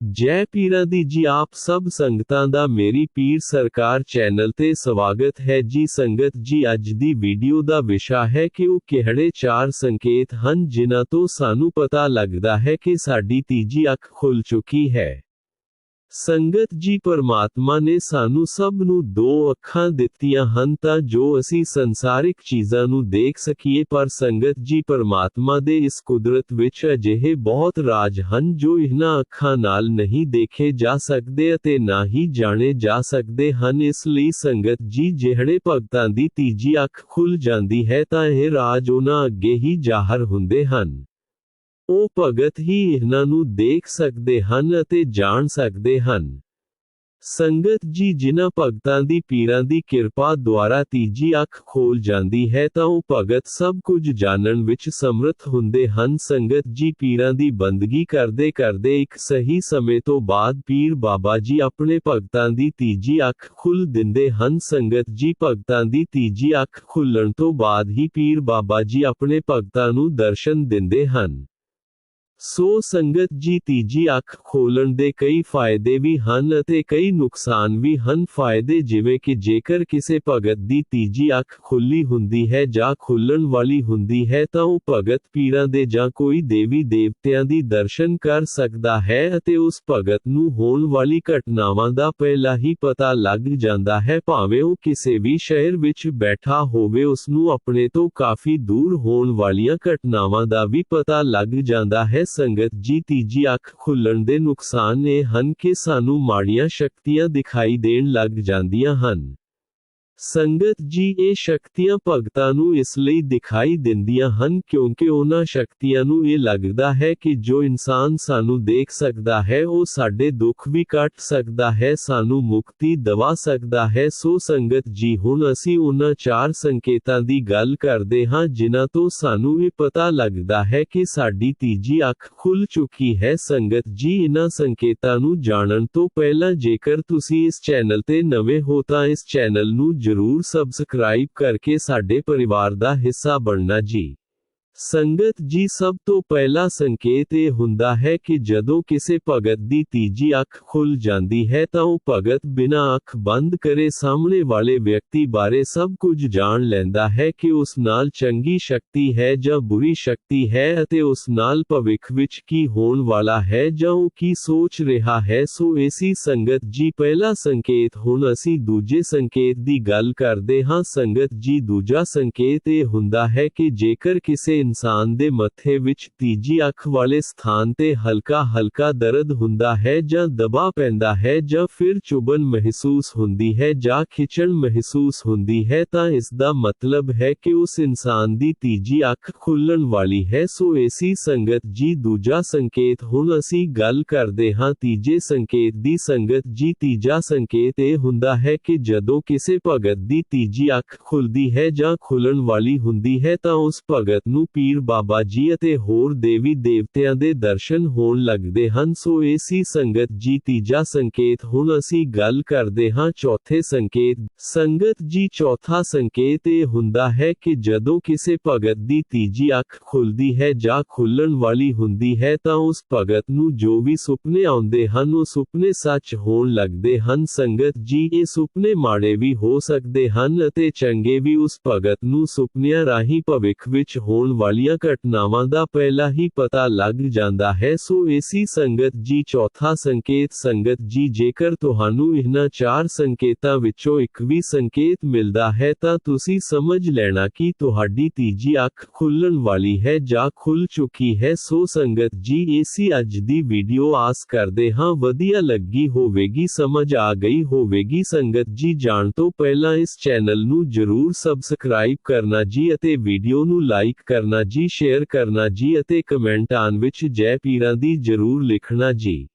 ਜੈ ਪੀਰਾਂ ਦੀ ਜੀ ਆਪ ਸਭ ਸੰਗਤਾਂ ਦਾ ਮੇਰੀ ਪੀਰ ਸਰਕਾਰ ਚੈਨਲ ਤੇ ਸਵਾਗਤ ਹੈ ਜੀ ਸੰਗਤ ਜੀ ਅੱਜ ਦੀ ਵੀਡੀਓ ਦਾ ਵਿਸ਼ਾ ਹੈ ਕਿ ਉਹ ਕਿਹੜੇ ਚਾਰ ਸੰਕੇਤ ਹਨ ਜਿਨ੍ਹਾਂ ਤੋਂ ਸਾਨੂੰ ਪਤਾ ਲੱਗਦਾ ਹੈ ਕਿ ਸਾਡੀ ਤੀਜੀ ਅੱਖ ਖੁੱਲ ਚੁੱਕੀ ਹੈ ਸੰਗਤ ਜੀ, ਪਰਮਾਤਮਾ ਨੇ ਸਾਨੂੰ ਸਭ ਨੂੰ ਦੋ ਅੱਖਾਂ ਦਿੱਤੀਆਂ ਹਨ ਤਾਂ ਜੋ ਅਸੀਂ ਸੰਸਾਰਿਕ ਚੀਜ਼ਾਂ ਨੂੰ ਦੇਖ ਸਕੀਏ। ਪਰ ਸੰਗਤ ਜੀ, ਪਰਮਾਤਮਾ ਦੇ ਇਸ ਕੁਦਰਤ ਵਿੱਚ ਅਜਿਹੇ ਬਹੁਤ ਰਾਜ ਹਨ ਜੋ ਇਹਨਾਂ ਅੱਖਾਂ ਨਾਲ ਨਹੀਂ ਦੇਖੇ ਜਾ ਸਕਦੇ ਅਤੇ ਨਾ ਹੀ ਜਾਣੇ ਜਾ ਸਕਦੇ ਹਨ। ਇਸ ਲਈ ਸੰਗਤ ਜੀ, ਜਿਹੜੇ ਭਗਤਾਂ ਦੀ ਤੀਜੀ ਅੱਖ ਖੁੱਲ ਜਾਂਦੀ ਹੈ ਤਾਂ ਇਹ ਰਾਜ ਉਹਨਾਂ ਅੱਗੇ ਹੀ ਜ਼ਾਹਰ ਹੁੰਦੇ ਹਨ। ਉਹ ਭਗਤ ਹੀ ਇਹਨਾਂ ਨੂੰ ਦੇਖ ਸਕਦੇ ਹਨ ਅਤੇ ਜਾਣ ਸਕਦੇ ਹਨ ਸੰਗਤ ਜੀ ਜਿਨ੍ਹਾਂ ਭਗਤਾਂ ਦੀ ਪੀਰਾਂ ਦੀ ਕਿਰਪਾ ਦੁਆਰਾ ਤੀਜੀ ਅੱਖ ਖੋਲ ਜਾਂਦੀ ਹੈ ਤਾਂ ਉਹ ਭਗਤ ਸਭ ਕੁਝ ਜਾਣਨ ਵਿੱਚ ਸਮਰੱਥ ਹੁੰਦੇ ਹਨ ਸੰਗਤ ਜੀ ਪੀਰਾਂ ਦੀ ਬੰਦਗੀ ਕਰਦੇ ਕਰਦੇ ਇੱਕ ਸਹੀ ਸਮੇਂ ਤੋਂ ਬਾਅਦ ਪੀਰ ਬਾਬਾ ਜੀ ਆਪਣੇ ਭਗਤਾਂ ਦੀ ਤੀਜੀ ਅੱਖ ਖੁੱਲ ਦਿੰਦੇ ਹਨ ਸੰਗਤ ਜੀ ਭਗਤਾਂ ਦੀ ਤੀਜੀ ਅੱਖ ਖੁੱਲਣ ਤੋਂ ਬਾਅਦ ਹੀ ਪੀਰ ਬਾਬਾ ਜੀ ਆਪਣੇ ਭਗਤਾਂ ਨੂੰ ਦਰਸ਼ਨ ਦਿੰਦੇ ਹਨ ਸੋ ਸੰਗਤ ਜੀ ਤੀਜੀ ਅੱਖ ਖੋਲਣ ਦੇ ਕਈ ਫਾਇਦੇ ਵੀ ਹਨ ਅਤੇ ਕਈ ਨੁਕਸਾਨ ਵੀ ਹਨ ਫਾਇਦੇ ਜਿਵੇਂ ਕਿ ਜੇਕਰ ਕਿਸੇ ਭਗਤ ਦੀ ਤੀਜੀ ਅੱਖ ਖੁੱਲੀ ਹੁੰਦੀ ਹੈ ਜਾਂ ਖੁੱਲਣ ਵਾਲੀ ਹੁੰਦੀ ਹੈ ਤਾਂ ਉਹ ਭਗਤ ਪੀਰਾਂ ਦੇ ਜਾਂ ਕੋਈ ਦੇਵੀ ਦੇਵਤਿਆਂ ਦੀ ਦਰਸ਼ਨ ਕਰ ਸਕਦਾ ਹੈ ਅਤੇ ਉਸ ਭਗਤ ਨੂੰ ਹੋਣ ਵਾਲੀ ਘਟਨਾਵਾਂ ਦਾ ਪਹਿਲਾਂ ਹੀ ਪਤਾ ਲੱਗ ਜਾਂਦਾ ਹੈ ਭਾਵੇਂ ਉਹ ਕਿਸੇ ਵੀ ਸ਼ਹਿਰ ਵਿੱਚ ਬੈਠਾ ਹੋਵੇ ਉਸ ਨੂੰ ਆਪਣੇ ਤੋਂ ਕਾਫੀ ਦੂਰ ਹੋਣ ਵਾਲੀਆਂ ਘਟਨਾਵਾਂ ਦਾ ਵੀ ਪਤਾ ਲੱਗ ਜਾਂਦਾ ਹੈ ਸੰਗਤ ਜੀ ਤੀਜੀ ਅੱਖ ਖੁੱਲਣ ਦੇ ਨੁਕਸਾਨ ਇਹ ਹਨ ਕਿ ਸਾਨੂੰ ਮਾੜੀਆਂ ਸ਼ਕਤੀਆਂ ਦਿਖਾਈ ਦੇਣ ਲੱਗ ਜਾਂਦੀਆਂ ਹਨ। ਸੰਗਤ ਜੀ ਇਹ ਸ਼ਕਤੀਆਂ ਭਗਤਾਂ ਨੂੰ ਇਸ ਲਈ ਦਿਖਾਈ ਦਿੰਦੀਆਂ ਹਨ ਕਿਉਂਕਿ ਉਹਨਾਂ ਸ਼ਕਤੀਆਂ ਨੂੰ ਇਹ ਲੱਗਦਾ ਹੈ ਕਿ ਜੋ ਇਨਸਾਨ ਸਾਨੂੰ ਦੇਖ ਸਕਦਾ ਹੈ ਉਹ ਸਾਡੇ ਦੁੱਖ ਵੀ ਕੱਟ ਸਕਦਾ ਹੈ ਸਾਨੂੰ ਮੁਕਤੀ ਦਵਾ ਸਕਦਾ ਹੈ ਸੋ ਸੰਗਤ ਜੀ ਹੁਣ ਅਸੀਂ ਉਹਨਾਂ ਚਾਰ ਸੰਕੇਤਾਂ ਦੀ ਗੱਲ ਕਰਦੇ ਹਾਂ ਜਿਨ੍ਹਾਂ ਤੋਂ ਸਾਨੂੰ ਇਹ ਪਤਾ ਲੱਗਦਾ ਹੈ ਕਿ ਸਾਡੀ ਤੀਜੀ ਅੱਖ ਖੁੱਲ ਚੁੱਕੀ ਹੈ ਸੰਗਤ ਜੀ ਇਹਨਾਂ ਸੰਕੇਤਾਂ ਨੂੰ ਜਾਣਨ ਤੋਂ ਪਹਿਲਾਂ ਜੇਕਰ ਤੁਸੀਂ ਇਸ ਚੈਨਲ ਤੇ ਨਵੇਂ ਹੋ ਤਾਂ ਇਸ ਚੈਨਲ ਨੂੰ ਜਰੂਰ ਸਬਸਕ੍ਰਾਈਬ ਕਰਕੇ ਸਾਡੇ ਪਰਿਵਾਰ ਦਾ ਹਿੱਸਾ ਬਣਨਾ ਜੀ ਸੰਗਤ ਜੀ ਸਭ ਤੋਂ ਪਹਿਲਾ ਸੰਕੇਤ ਇਹ ਹੁੰਦਾ ਹੈ ਕਿ ਜਦੋਂ ਕਿਸੇ ਭਗਤ ਦੀ ਤੀਜੀ ਅੱਖ ਖੁੱਲ ਜਾਂਦੀ ਹੈ ਤਾਂ ਉਹ ਭਗਤ ਬਿਨਾਂ ਅੱਖ ਬੰਦ ਕਰੇ ਸਾਹਮਣੇ ਵਾਲੇ ਵਿਅਕਤੀ ਬਾਰੇ ਸਭ ਕੁਝ ਜਾਣ ਲੈਂਦਾ ਹੈ ਕਿ ਉਸ ਨਾਲ ਚੰਗੀ ਸ਼ਕਤੀ ਹੈ ਜਾਂ ਬੁਰੀ ਸ਼ਕਤੀ ਹੈ ਅਤੇ ਉਸ ਨਾਲ ਭਵਿੱਖ ਵਿੱਚ ਕੀ ਹੋਣ ਵਾਲਾ ਹੈ ਜਾਂ ਉਹ ਕੀ ਸੋਚ ਰਿਹਾ ਹੈ ਸੋ ਐਸੀ ਸੰਗਤ ਜੀ ਪਹਿਲਾ ਸੰਕੇਤ ਹੁਣ ਅਸੀਂ ਦੂਜੇ ਸੰਕੇਤ ਦੀ ਗੱਲ ਕਰਦੇ ਹਾਂ ਸੰਗਤ ਜੀ ਦੂਜਾ ਸੰਕੇਤ ਇਹ ਹੁੰਦਾ ਹੈ ਕਿ ਜੇਕਰ ਕਿਸੇ ਇਨਸਾਨ ਦੇ ਮੱਥੇ ਵਿੱਚ ਤੀਜੀ ਅੱਖ ਵਾਲੇ ਸਥਾਨ ਤੇ ਹਲਕਾ ਹਲਕਾ ਦਰਦ ਹੁੰਦਾ ਹੈ ਜਾਂ ਦਬਾ ਪੈਂਦਾ ਹੈ ਜਾਂ ਫਿਰ ਚੁਬਨ ਮਹਿਸੂਸ ਹੁੰਦੀ ਹੈ ਜਾਂ ਖਿਚਣ ਮਹਿਸੂਸ ਹੁੰਦੀ ਹੈ ਤਾਂ ਇਸ ਦਾ ਮਤਲਬ ਹੈ ਕਿ ਉਸ ਇਨਸਾਨ ਦੀ ਤੀਜੀ ਅੱਖ ਖੁੱਲਣ ਵਾਲੀ ਹੈ ਸੋ ਐਸੀ ਸੰਗਤ ਜੀ ਦੂਜਾ ਸੰਕੇਤ ਹੁਣ ਅਸੀਂ ਗੱਲ ਕਰਦੇ ਹਾਂ ਤੀਜੇ ਸੰਕੇਤ ਦੀ ਸੰਗਤ ਜੀ ਤੀਜਾ ਸੰਕੇਤ ਇਹ ਹੁੰਦਾ ਹੈ ਕਿ ਜਦੋਂ ਕਿਸੇ ਭਗਤ ਦੀ ਤੀਜੀ ਅੱਖ ਖੁੱਲਦੀ ਹੈ ਜਾਂ ਖੁੱਲਣ ਵਾਲੀ ਹੁੰਦੀ ਹੈ ਤਾਂ ਉਸ ਭਗਤ ਨੂੰ ਪੀਰ ਬਾਬਾ ਜੀ ਅਤੇ ਹੋਰ ਦੇਵੀ ਦੇਵਤਿਆਂ ਦੇ ਦਰਸ਼ਨ ਹੋਣ ਲੱਗਦੇ ਹਨ ਸੋ ਏਸੀ ਸੰਗਤ ਜੀ ਤੀਜਾ ਸੰਕੇਤ ਹੁਣ ਅਸੀਂ ਗੱਲ ਕਰਦੇ ਹਾਂ ਚੌਥੇ ਸੰਕੇਤ ਸੰਗਤ ਜੀ ਚੌਥਾ ਸੰਕੇਤ ਇਹ ਹੁੰਦਾ ਹੈ ਕਿ ਜਦੋਂ ਕਿਸੇ ਭਗਤ ਦੀ ਤੀਜੀ ਅੱਖ ਖੁੱਲਦੀ ਹੈ ਜਾਂ ਖੁੱਲਣ ਵਾਲੀ ਹੁੰਦੀ ਹੈ ਤਾਂ ਉਸ ਭਗਤ ਨੂੰ ਜੋ ਵੀ ਸੁਪਨੇ ਆਉਂਦੇ ਹਨ ਉਹ ਸੁਪਨੇ ਸੱਚ ਹੋਣ ਲੱਗਦੇ ਹਨ ਸੰਗਤ ਜੀ ਇਹ ਸੁਪਨੇ ਮਾੜੇ ਵੀ ਹੋ ਸਕਦੇ ਹਨ ਅਤੇ ਚੰਗੇ ਵੀ ਉਸ ਭਗਤ ਨੂੰ ਸੁਪਨਿਆਂ ਰਾਹੀਂ ਭਵਿੱਖ ਵਿੱਚ ਹੋਣ ਵਾਲੀਆਂ ਘਟਨਾਵਾਂ ਦਾ ਪਹਿਲਾਂ ਹੀ ਪਤਾ ਲੱਗ ਜਾਂਦਾ ਹੈ ਸੋ ਏਸੀ ਸੰਗਤ ਜੀ ਚੌਥਾ ਸੰਕੇਤ ਸੰਗਤ ਜੀ ਜੇਕਰ ਤੁਹਾਨੂੰ ਇਹਨਾਂ ਚਾਰ ਸੰਕੇਤਾਂ ਵਿੱਚੋਂ ਇੱਕ ਵੀ ਸੰਕੇਤ ਮਿਲਦਾ ਹੈ ਤਾਂ ਤੁਸੀਂ ਸਮਝ ਲੈਣਾ ਕਿ ਤੁਹਾਡੀ ਤੀਜੀ ਅੱਖ ਖੁੱਲਣ ਵਾਲੀ ਹੈ ਜਾਂ ਖੁੱਲ ਚੁੱਕੀ ਹੈ ਸੋ ਸੰਗਤ ਜੀ ਏਸੀ ਅੱਜ ਦੀ ਵੀਡੀਓ ਆਸ ਕਰਦੇ ਹਾਂ ਵਧੀਆ ਲੱਗੀ ਹੋਵੇਗੀ ਸਮਝ ਆ ਗਈ ਹੋਵੇਗੀ ਸੰਗਤ ਜੀ ਜਾਣ ਤੋਂ ਪਹਿਲਾਂ ਇਸ ਚੈਨਲ ਨੂੰ ਜਰੂਰ ਸਬਸਕ੍ਰਾਈਬ ਕਰਨਾ ਜੀ ਅਤੇ ਵੀਡੀਓ ਨੂੰ ਲਾਈਕ ਕਰਨਾ ਜੀ ਸ਼ੇਅਰ ਕਰਨਾ ਜੀ ਅਤੇ ਕਮੈਂਟ ਕਮੈਂਟਾਂ ਵਿੱਚ ਜੈ ਪੀਰਾਂ ਦੀ ਜਰੂਰ ਲਿਖਣਾ ਜੀ।